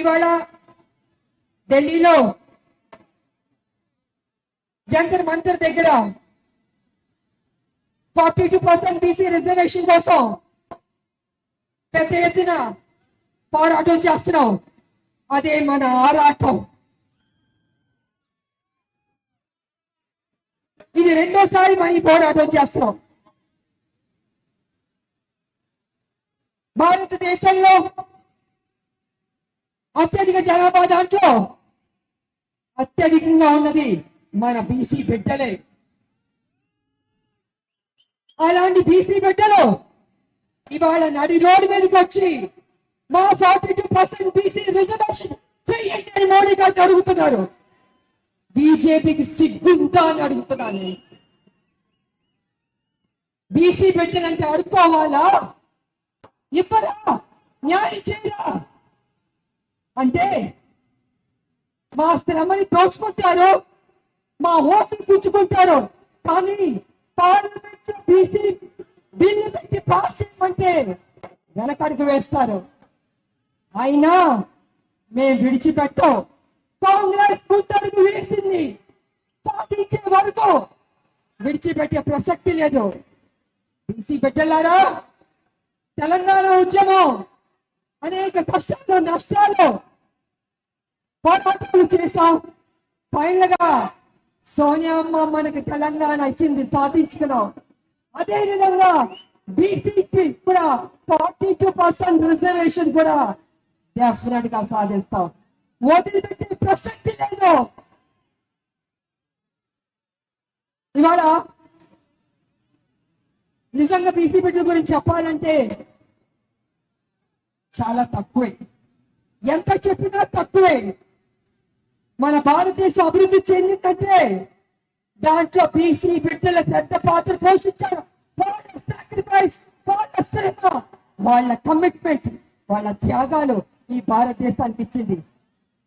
ఇవాళ ఢిల్లీలో జంతర్ మంతర్ దగ్గర forty two percent BC reservation కోసం పెద్ద ఎత్తున పోరాటం చేస్తున్నాం. అదే మన ఆరాటం. ఇది రెండోసారి మనం ఈ పోరాటం చేస్తున్నాం. భారతదేశంలో అత్యధిక జనాభా దాంట్లో అత్యధికంగా ఉన్నది మన బీసీ బిడ్డలే. అలాంటి బీసీ బిడ్డలు ఇవాళ నడి రోడ్డు మీదకి వచ్చి మా forty two percent BC reservation చెయ్యండి అని మోడీ గారిని అడుగుతున్నారు. బీజేపీకి సిగ్గుందా అని అడుగుతున్నాను బీసీ బిడ్డలంటే అడుక్కోవాలా? ఇవ్వరా? న్యాయం చేయరా? అంటే మా శ్రమని దోచుకుంటారు మా ఓట్లు పుచ్చుకుంటారు. కానీ పార్లమెంట్ బీసీ బిల్లు పెట్టి పాస్ చేయమంటే వెనకడుగు వేస్తారు. అయినా మేము విడిచిపెట్టం. కాంగ్రెస్ ముందడుగు వేసింది. సాధించే వరకు విడిచిపెట్టే ప్రసక్తి లేదు. బీసీ బిడ్డలారా తెలంగాణ ఉద్యమం అనేక కష్టాలు నష్టాలు పోరాటాలు చేశాం. ఫైనల్గా సోనియమ్మ మనకి తెలంగాణ ఇచ్చింది సాధించుకున్నాం. అదే విధంగా బీసీకి కూడా ఫార్టీ టూ పర్సెంట్ రిజర్వేషన్ కూడా డెఫినెట్గా సాధిస్తాం. వదిలిపెట్టే ప్రసక్తి లేదు. ఇవాళ నిజంగా బీసీ బిడ్డల గురించి చెప్పాలంటే చాలా తక్కువే. ఎంత చెప్పినా తక్కువే. మన భారతదేశం అభివృద్ధి చెందిందంటే దాంట్లో బీసీ బిడ్డల పెద్ద పాత్ర పోషించారు. వాళ్ళ సాక్రిఫైస్ వాళ్ళ శ్రమ వాళ్ళ కమిట్మెంట్ వాళ్ళ త్యాగాలు ఈ భారతదేశానికి ఇచ్చింది.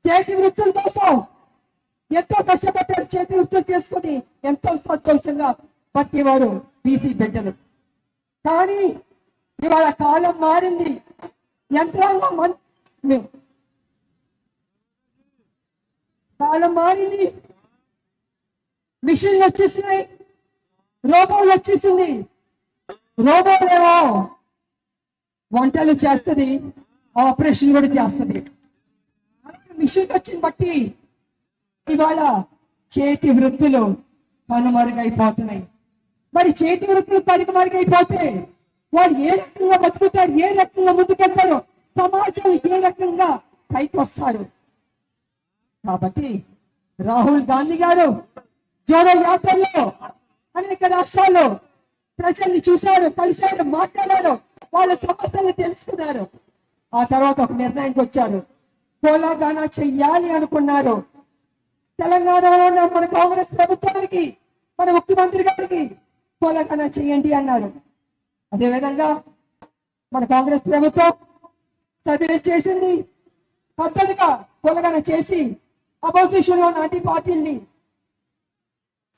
చేతి వృత్తుల కోసం ఎంతో కష్టపడ్డారు. చేతి వృత్తులు చేసుకుని ఎంతో సంతోషంగా బతికేవారు బీసీ బిడ్డలు. కానీ ఇవాళ కాలం మారింది. యంత్రాంగం మన్- కాలం మారింది. మిషన్లు వచ్చేస్తున్నాయి రోబోలు వచ్చేసింది. రోబోలేమో వంటలు చేస్తుంది ఆపరేషన్ కూడా చేస్తుంది. మిషన్ వచ్చిన బట్టి ఇవాళ చేతి వృత్తులు పనుమరుగైపోతున్నాయి. మరి చేతి వృత్తులు కనుమరుగైపోతే వాడు ఏ రకంగా బతుకుతారు ఏ రకంగా ముందుకెళ్తారు సమాజం ఏ రకంగా పైకి వస్తారు కాబట్టి రాహుల్ గాంధీ గారు జోడో యాత్రలో అనేక రాష్ట్రాల్లో ప్రజల్ని చూశారు కలిశారు మాట్లాడారు వాళ్ళ సమస్యలు తెలుసుకున్నారు. ఆ తర్వాత ఒక నిర్ణయానికి వచ్చారు. కోలాగానా చెయ్యాలి అనుకున్నారు. తెలంగాణలో ఉన్న మన కాంగ్రెస్ ప్రభుత్వానికి మన ముఖ్యమంత్రి గారికి కోలాగానా చెయ్యండి అన్నారు. అదేవిధంగా మన కాంగ్రెస్ ప్రభుత్వం సర్వే చేసింది పద్ధతిగా కోలగానా చేసి అపోజిషన్లో నాటి పార్టీల్ని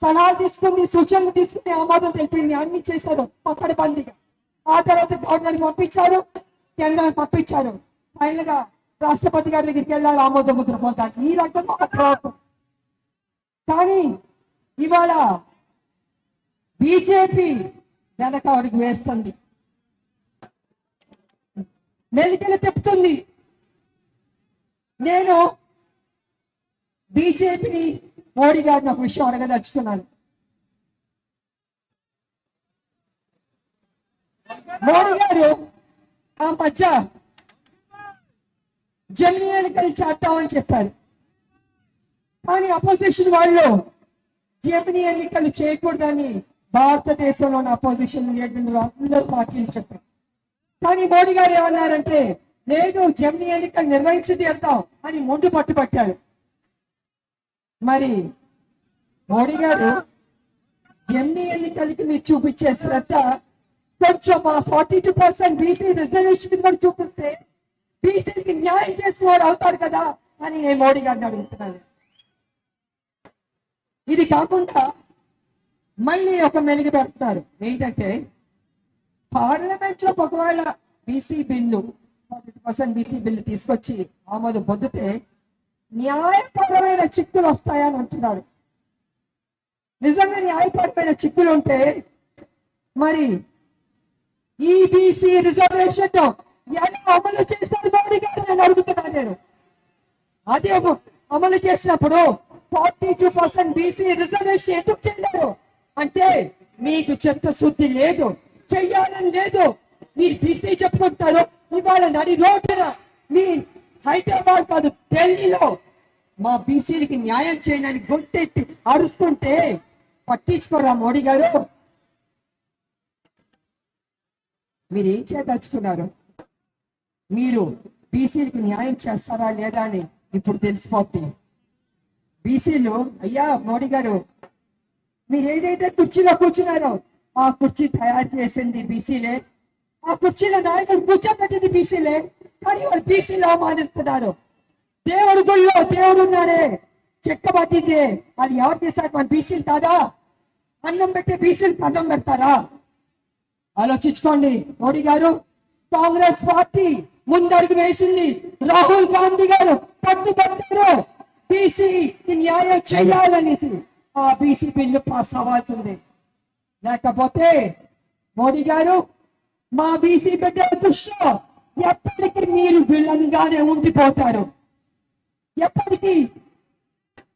సలహాలు తీసుకుంది సూచనలు తీసుకుంది ఆమోదం తెలిపింది అన్ని చేశారు పక్కడ బందీగా ఆ తర్వాత గవర్నర్ పంపించారు కేంద్రానికి పంపించారు. ఫైనల్గా రాష్ట్రపతి గారి దగ్గరికి వెళ్ళాలి ఆమోద ముద్ర పొందాలి ఈ రకంగా ఒక ప్రాబ్లం. కానీ ఇవాళ బీజేపీ వెనక అడుగు వేస్తుంది. మెలికలు తిప్పుతుంది. నేను బీజేపీని మోడీ గారిని ఒక విషయం అడగదలుచుకున్నాను. మోడీ గారు ఆ మధ్య జమినీ ఎన్నికలు చేద్దామని చెప్పారు. కానీ అపోజిషన్ వాళ్ళు జమిని ఎన్నికలు చేయకూడదని భారతదేశంలోని అపోజిషన్ లీడర్లు అందరూ పార్టీలు చెప్పారు. కానీ మోడీ గారు ఏమన్నారంటే లేదు జమిని ఎన్నికలు నిర్వహించి తీరుతాం అని ముందు పట్టుబట్టారు. మరి మోడీ గారు ఎన్ని ఎన్నికలకి మీరు చూపించే శ్రద్ధ కొంచెం forty two percent BC reservation మీద కూడా చూపిస్తే బీసీకి న్యాయం చేసిన వాడు అవుతారు కదా అని నేను మోడీ గారిని అడుగుతున్నాను. ఇది కాకుండా మళ్ళీ ఒక మెలిగి పెడుతున్నారు. ఏంటంటే పార్లమెంట్లో ఒకవేళ BC bill percent BC bill తీసుకొచ్చి ఆమోదం పొందితే న్యాయపరమైన చిక్కులు వస్తాయని అంటున్నారు నిజంగా న్యాయపరమైన చిక్కులు ఉంటే మరి ఈబీసీ రిజర్వేషన్ ఎలా అమలు చేస్తారు మోడీ గారు నేను అడుగుతున్నా నేను. అదే అమలు చేసినప్పుడు forty two percent BC reservation ఎందుకు చేయలేరు అంటే మీకు చిత్తశుద్ధి లేదు చెయ్యాలని లేదు. మీరు బీసీ చెప్పుకుంటారు ఇవాళ నడి రోడ్డున మీ హైదరాబాద్ కాదు ఢిల్లీలో మా బీసీలకి న్యాయం చేయడానికి గొంతెత్తి అరుస్తుంటే పట్టించుకోరా మోడీ గారు? మీరు ఏం చేయదలుచుకున్నారు మీరు బీసీలకి న్యాయం చేస్తారా లేదా అని ఇప్పుడు తెలిసిపోతుంది బీసీలు అయ్యా మోడీ గారు మీరు ఏదైతే కుర్చీలో కూర్చున్నారో ఆ కుర్చీ తయారు చేసింది బీసీలే ఆ కుర్చీలో నాయకులు కూర్చోబెట్టింది బీసీలే. కానీ వాళ్ళు బీసీలు అవమానిస్తున్నారు. దేవుడు గుళ్ళో దేవుడు ఉన్నాడే. చెక్క పట్టింది. అది ఎవరు తీస్తారు మన బీసీలు కాదా? అన్నం పెట్టే బీసీలు అన్నం పెడతారా? ఆలోచించుకోండి. మోడీ గారు కాంగ్రెస్ పార్టీ ముందడుగు వేసింది. రాహుల్ గాంధీ గారు పట్టుబట్టారు బీసీ న్యాయం చేయాలనేసి ఆ బీసీ బిల్లు పాస్ అవ్వాల్సింది. లేకపోతే మోడీ గారు మా బీసీ బిడ్డల దృష్టిలో ఎప్పటికీ మీరు విలన్గానే ఉండిపోతారు. ఎప్పటికీ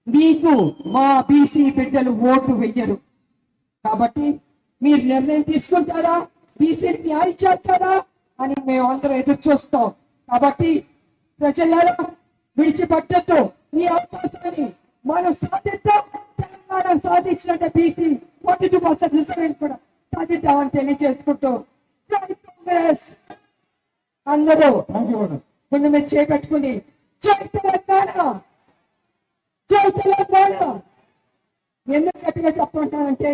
మీకు మా బీసీ బిడ్డలు ఓటు వెయ్యరు. కాబట్టి మీరు నిర్ణయం తీసుకుంటారా? బీసీని న్యాయం చేస్తారా? అని మేము అందరం ఎదురు చూస్తాం. కాబట్టి ప్రజలారా విడిచిపెట్టద్దు. ఈ అవకాశాన్ని మనం సాధిద్దాం. Telangana సాధించినట్టే BC forty two percent reservation కూడా సాధిద్దామని తెలియజేసుకుంటూ జై కాంగ్రెస్! అందరూ ముందు మీరు చేపెట్టుకుని జై తెలంగాణ! జై తెలంగాణ! ఎందుకు గట్టిగా చెప్పమంటానంటే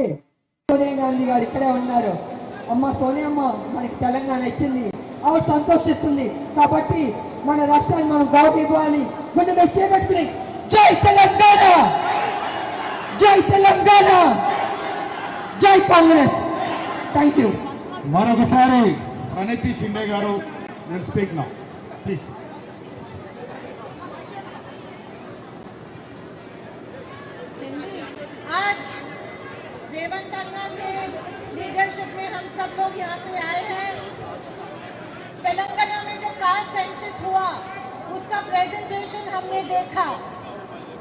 సోనియా గాంధీ గారు ఇక్కడే ఉన్నారు. అమ్మ సోనియమ్మ మనకి తెలంగాణ ఇచ్చింది. ఆవిడ సంతోషిస్తుంది. కాబట్టి మన రాష్ట్రాన్ని మనం గౌరవ ఇవ్వాలి. గుండె మీద చేపట్టుకుని జై తెలంగాణ! జై తెలంగాణ! జై కాంగ్రెస్! థ్యాంక్ యూ మరొకసారి ప్రణతి షిండే గారు Let's speak now. Please. आज रेवंत अन्ना के लीडरशिप में हम सब लोग यहाँ पे आए हैं तेलंगाना में जो कास्ट सेंसिस हुआ, उसका प्रेजेंटेशन हमने देखा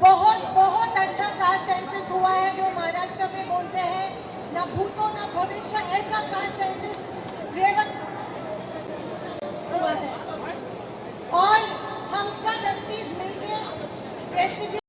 बहुत बहुत अच्छा कास्ट सेंसिस हुआ है, जो महाराष्ट्र में बोलते हैं, ना ना भविष्य, ऐसा कास्ट सेंसिस रेवंत